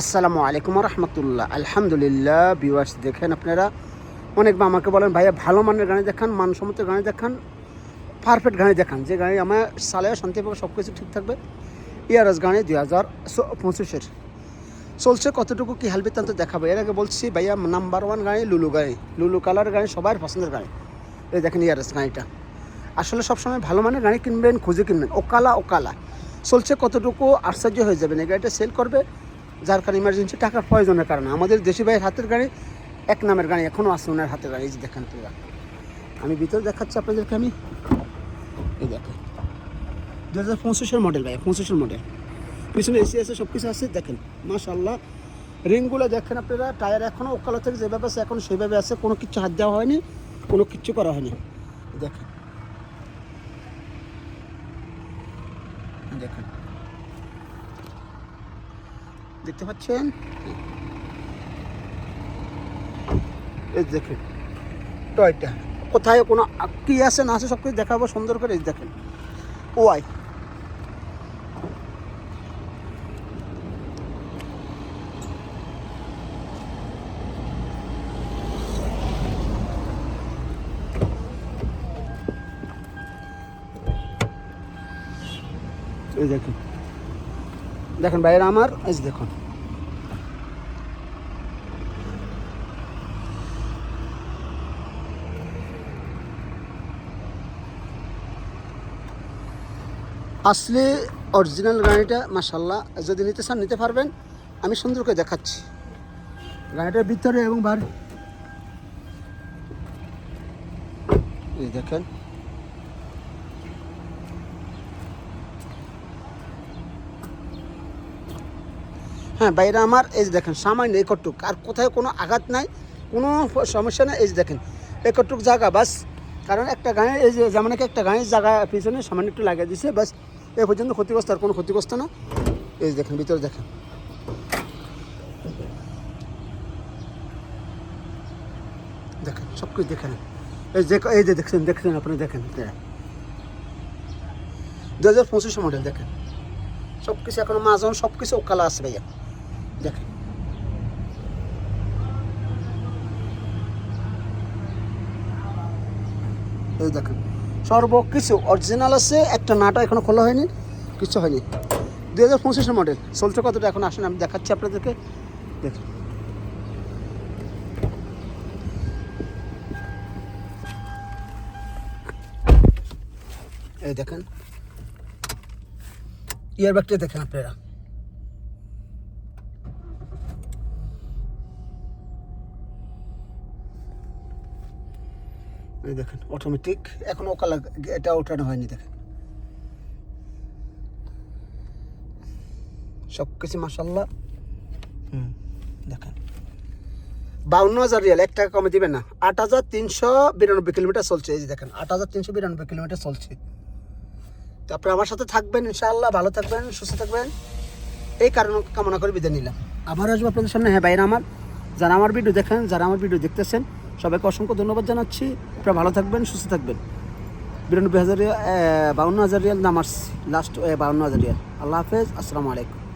আসসালামু আলাইকুম রহমতুল্লাহ আলহামদুলিল্লাহ বিওয়ার্স দেখেন আপনারা। অনেক বা আমাকে বলেন, ভাইয়া, ভালো মানের গাড়ি দেখান, মানসম্মত গাড়ি দেখান পারফেক্ট গাড়ি দেখান। যে গাড়ি আমার সালে শান্তি পাবে সব কিছু ঠিক থাকবে ইয়ারস গাড়ি দুই হাজার পঁচিশের। চলছে কতটুকু কী হেলবে তো দেখাবে? এর আগে বলছি, ভাইয়া নাম্বার ওয়ান গাড়ি লুলু গাড়ি। লুলু কালার গাড়ি, সবার পছন্দের গাড়ি। এই দেখেন ইয়ারস গাড়িটা। আসলে সবসময় ভালো মানের গাড়ি কিনবেন, খুঁজে কিনবেন। ওকালা ওকালা। চলছে কতটুকু আশ্চর্য হয়ে যাবেন। এই গাড়িটা সেল করবে যার কারণে ইমার্জেন্সি টাকার প্রয়োজনের কারণে। আমাদের দেশি ভাইয়ের হাতের গাড়ি এক নামের গাড়ি এখনও আছে ওনার হাতের গাড়ি। যে দেখেন তোরা আমি ভিতরে দেখাচ্ছি আপনাদেরকে আমি। এই দেখেন। দু হাজার পঁচিশের মডেল ভাই, পঁচিশের মডেল পিছনে এসি আছে সব কিছু আছে, দেখেন। মাশাল্লাহ রিংগুলো দেখেন আপনারা, টায়ার এখনও ওকালো থেকে যেভাবে আছে, এখন সেভাবে আছে। কোনো কিছু হাত দেওয়া হয়নি, কোনো কিচ্ছু করা হয়নি। দেখেন। দেখেন। দেখতে পাচ্ছেন? দেখেন, টয়টা। কোথায় কোনো কি আছে না আছে সব কিছু দেখাবো, সুন্দর করে দেখেন। ওয়াই। এই দেখেন। দেখেন বাইরে আমার, এই দেখুন। আসলে অরিজিনাল গাড়িটা মাসাল্লাহ যদি নিতে চান, নিতে পারবেন। আমি সুন্দর করে দেখাচ্ছি। গাড়িটার ভিতরে এবং এই দেখেন। হ্যাঁ বাইরে আমার, এই যে দেখেন, সামান্য একটুক, আর কোথায় কোনো আঘাত নাই, কোনো সমস্যা নেই, এই যে দেখেন, একটুক জায়গা, বাস, কারণ একটা গাড়ি এই যে যেমন একটা গাড়ির জায়গা পিছনে সামান্য একটু লাগিয়ে দিছে, বাস, এ পর্যন্ত ক্ষতিগ্রস্ত, আর কোনো ক্ষতিগ্রস্ত না। এই দেখেন, ভিতরে দেখেন। দেখেন, সব কিছু দেখেন। এই যে এই যে দেখছেন দেখছেন আপনি, দেখেন দু হাজার পঁচিশে মডেল দেখেন। সব কিছু এখনও মাজন সব কিছু ওকালা আছে, ভাইয়া। দেখেন। এই দেখেন, সর্বকিছু অরিজিনাল আছে, একটা নাটা এখনও খোলা হয়নি, কিছু হয়নি। দুই হাজার পঁচিশের মডেল চলছে কতটা এখন আসেন, আমি দেখাচ্ছি আপনাদেরকে। দেখুন। এই দেখেন। ইয়ার ব্যাগটা দেখেন আপনারা। এই দেখেন অটোমেটিক এখন ওকালা এটা ওঠানো হয়নি, দেখেন। সব কিছু মাসাল্লাহ হুম, দেখেন। বাউন্ন হাজার রিয়াল, এক টাকা কমে দিবেন না। আট হাজার তিনশো বিরানব্বই কিলোমিটার চলছে। এই যে দেখেন, আট হাজার তিনশো বিরানব্বই কিলোমিটার চলছে। তো আপনি আমার সাথে থাকবেন, ইনশাআল্লাহ। ভালো থাকবেন, সুস্থ থাকবেন। এই কারণ কামনা করে বিদায় নিলাম। আবার আসব আপনাদের সামনে। হ্যাঁ বাইরে আমার, যারা আমার ভিডিও দেখেন, যারা আমার ভিডিও দেখতেছেন সবাইকে অসংখ্য ধন্যবাদ জানাচ্ছি। আপনারা ভালো থাকবেন, সুস্থ থাকবেন। বিরানব্বই হাজার বাউন্ন হাজার রিয়াল নামার লাস্ট বাউন্ন হাজার রিয়াল। আল্লাহ হাফেজ, আসসালামু আলাইকুম।